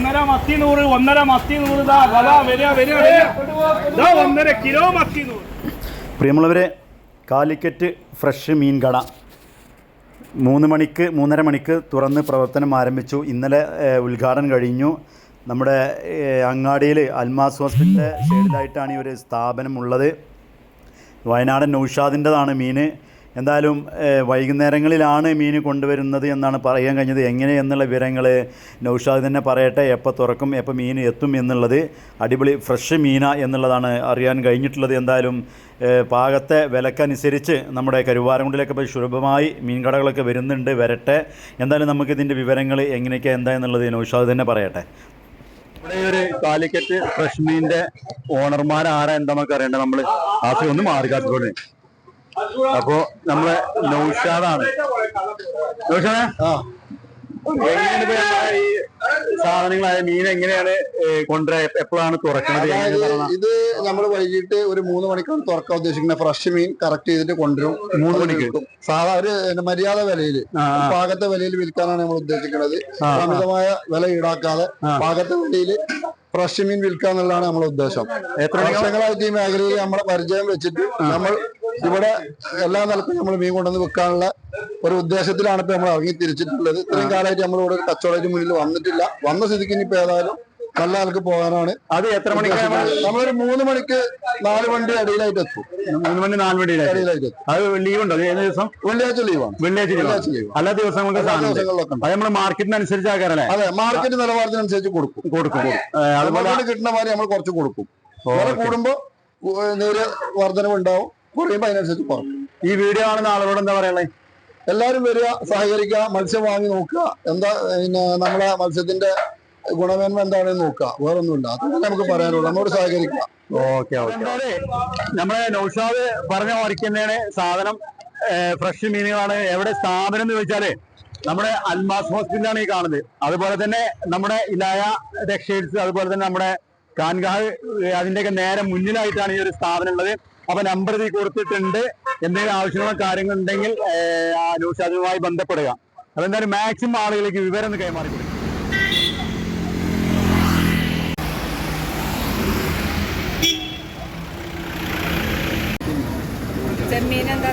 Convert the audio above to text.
ഒന്നര മത്തി നൂറ് ഒന്നര മത്തി നൂറ്. ഒന്നര കിലോ മത്തി നൂറ്. പ്രിയമുള്ളവരെ കാലിക്കറ്റ് ഫ്രഷ് മീൻ കട. മൂന്ന് മണിക്ക് മൂന്നര മണിക്ക് തുറന്ന് പ്രവർത്തനം ആരംഭിച്ചു. ഇന്നലെ ഉദ്ഘാടനം കഴിഞ്ഞു. നമ്മുടെ അങ്ങാടിയിൽ അൽമാസ് ഹോസ്പിറ്റലിന്റെ സൈഡിലായിട്ടാണ് ഈ ഒരു സ്ഥാപനം ഉള്ളത്. വയനാടൻ നൗഷാദിന്റെതാണ് മീൻ എന്തായാലും വൈകുന്നേരങ്ങളിലാണ് മീൻ കൊണ്ടുവരുന്നത് എന്നാണ് പറയാൻ കഴിഞ്ഞത്. എങ്ങനെ എന്നുള്ള വിവരങ്ങൾ നൗഷാദ് തന്നെ പറയട്ടെ എപ്പോൾ തുറക്കും എപ്പോൾ മീൻ എത്തും എന്നുള്ളത് അടിപൊളി ഫ്രഷ് മീന എന്നുള്ളതാണ് അറിയാൻ കഴിഞ്ഞിട്ടുള്ളത്. എന്തായാലും പാകത്തെ വിലക്കനുസരിച്ച് നമ്മുടെ കരുവാരംകുണ്ടിലൊക്കെ ഇപ്പോൾ സുലഭമായി മീൻകടകളൊക്കെ വരുന്നുണ്ട് വരട്ടെ. എന്തായാലും നമുക്കിതിന്റെ വിവരങ്ങൾ എങ്ങനെയൊക്കെ എന്താ എന്നുള്ളത് നൗഷാദ് തന്നെ പറയട്ടെ. ഇവിടെ ഒരു കാലിക്കറ്റ് ഫ്രഷ് മീനിന്റെ ഓണർമാരാരാ എന്താ നമുക്ക് അറിയേണ്ടത് നമ്മൾ ആശയം ഒന്ന് മാറി അപ്പോ നമ്മളെ നൗഷാദാണ്. നൗഷാദേ? എങ്ങനെയാണ് ഇപ്പൊ ഈ സാധനങ്ങളായ മീൻ എങ്ങനെയാണ് കൊണ്ടുവരാ എപ്പോഴാണ് തുറക്കുന്നത്? ഇത് നമ്മൾ വൈകിട്ട് ഒരു മൂന്ന് മണിക്കാണ് തുറക്കാൻ ഉദ്ദേശിക്കുന്ന ഫ്രഷ് മീൻ കറക്റ്റ് ചെയ്തിട്ട് കൊണ്ടുവരും. മൂന്ന് മണിക്ക്? സാധാ ഒരു മര്യാദ വിലയിൽ. പാകത്തെ വിലയിൽ വിൽക്കാനാണ് നമ്മൾ ഉദ്ദേശിക്കുന്നത്. അമിതമായ വില ഈടാക്കാതെ പാകത്തെ വിലയിൽ ഫ്രഷ് മീൻ വിൽക്കുക എന്നുള്ളതാണ് നമ്മുടെ ഉദ്ദേശം? വർഷങ്ങളായിട്ട് ഈ മേഖലയിൽ നമ്മളെ പരിചയം വെച്ചിട്ട് നമ്മൾ ഇവിടെ എല്ലാ നിലക്കും നമ്മൾ മീൻ കൊണ്ടുവന്ന് വെക്കാനുള്ള ഒരു ഉദ്ദേശത്തിലാണ് ഇപ്പൊ നമ്മൾ ഇറങ്ങി തിരിച്ചിട്ടുള്ളത്. ഇത്രയും കാലമായിട്ട് നമ്മൾ ഇവിടെ കച്ചവടത്തിന് മുന്നിൽ വന്നിട്ടില്ല. വന്ന സ്ഥിതിക്ക് ഇനിയിപ്പോ ഏതായാലും നല്ല ആൾക്ക് പോകാനാണ് അത് എത്ര മണിക്ക് നമ്മളൊരു മൂന്ന് മണിക്ക് നാല് വണ്ടി ഇടയിലായിട്ട് എത്തും. മൂന്ന് മണി നാല് മണി ഇടയിലായിട്ട്. എത്തും. അത് ലീവ് ഉണ്ടോ? ഏത് ദിവസം? വെള്ളിയാഴ്ച ലീവാണ് വെള്ളിയാഴ്ച ലീവ് എല്ലാ ദിവസങ്ങൾക്ക്. ദിവസങ്ങളിലൊക്കെ അത് നമ്മൾ മാർക്കറ്റിനനുസരിച്ച് ആക്കാറല്ലേ അതെ മാർക്കറ്റ് നിലവാരത്തിനനുസരിച്ച് കൊടുക്കും. കൊടുക്കും. അതുപോലെ കിട്ടുന്ന മാതിരി നമ്മൾ കുറച്ച് കൊടുക്കും. വില. കൂടുമ്പോ നേരിയ വർധനവ് ഉണ്ടാവും കുറയുമ്പോ അതിനനുസരിച്ച് കുറയും ഈ വീഡിയോ കാണുന്ന ആളുകളോട് എന്താ പറയണേ? എല്ലാവരും വരിക സഹകരിക്കുക മത്സ്യം വാങ്ങി നോക്കുക. എന്താ പിന്നെ നമ്മളെ മത്സ്യത്തിന്റെ ഗുണമേന്മ എന്താണെന്ന് നോക്കുക. വേറൊന്നുമില്ല. അതൊക്കെ നമുക്ക് പറയാനുള്ളൂ. നമ്മോട് സഹകരിക്കുക. ഓക്കെ ഓക്കെ നമ്മളെ നൗഷാദ് പറഞ്ഞ മാതിരിക്ക് സാധനം ഫ്രഷ് മീനുകളാണ്. എവിടെ സ്ഥാപനം എന്ന് ചോദിച്ചാൽ നമ്മുടെ അൽമാസ് ഹോസ്പിറ്റലാണ് ഈ കാണുന്നത്. അതുപോലെ തന്നെ നമ്മുടെ ഇലായ ടെക്സ്റ്റൈൽസ് അതുപോലെ തന്നെ നമ്മുടെ കാൻഗാഹ് അതിന്റെയൊക്കെ നേരെ മുന്നിലായിട്ടാണ് ഈ ഒരു സ്ഥാപനം ഉള്ളത്. അപ്പൊ നമ്പർ ഇതിൽ കൊടുത്തിട്ടുണ്ട്. എന്തെങ്കിലും ആവശ്യമുള്ള കാര്യങ്ങൾ ഉണ്ടെങ്കിൽ അതുമായി നൗഷാദുമായി ബന്ധപ്പെടുക. അതെന്തായാലും മാക്സിമം ആളുകളിലേക്ക് വിവരം ഒന്ന് കൈമാറി കൊടുക്കും. ചെമ്മീൻ എന്താ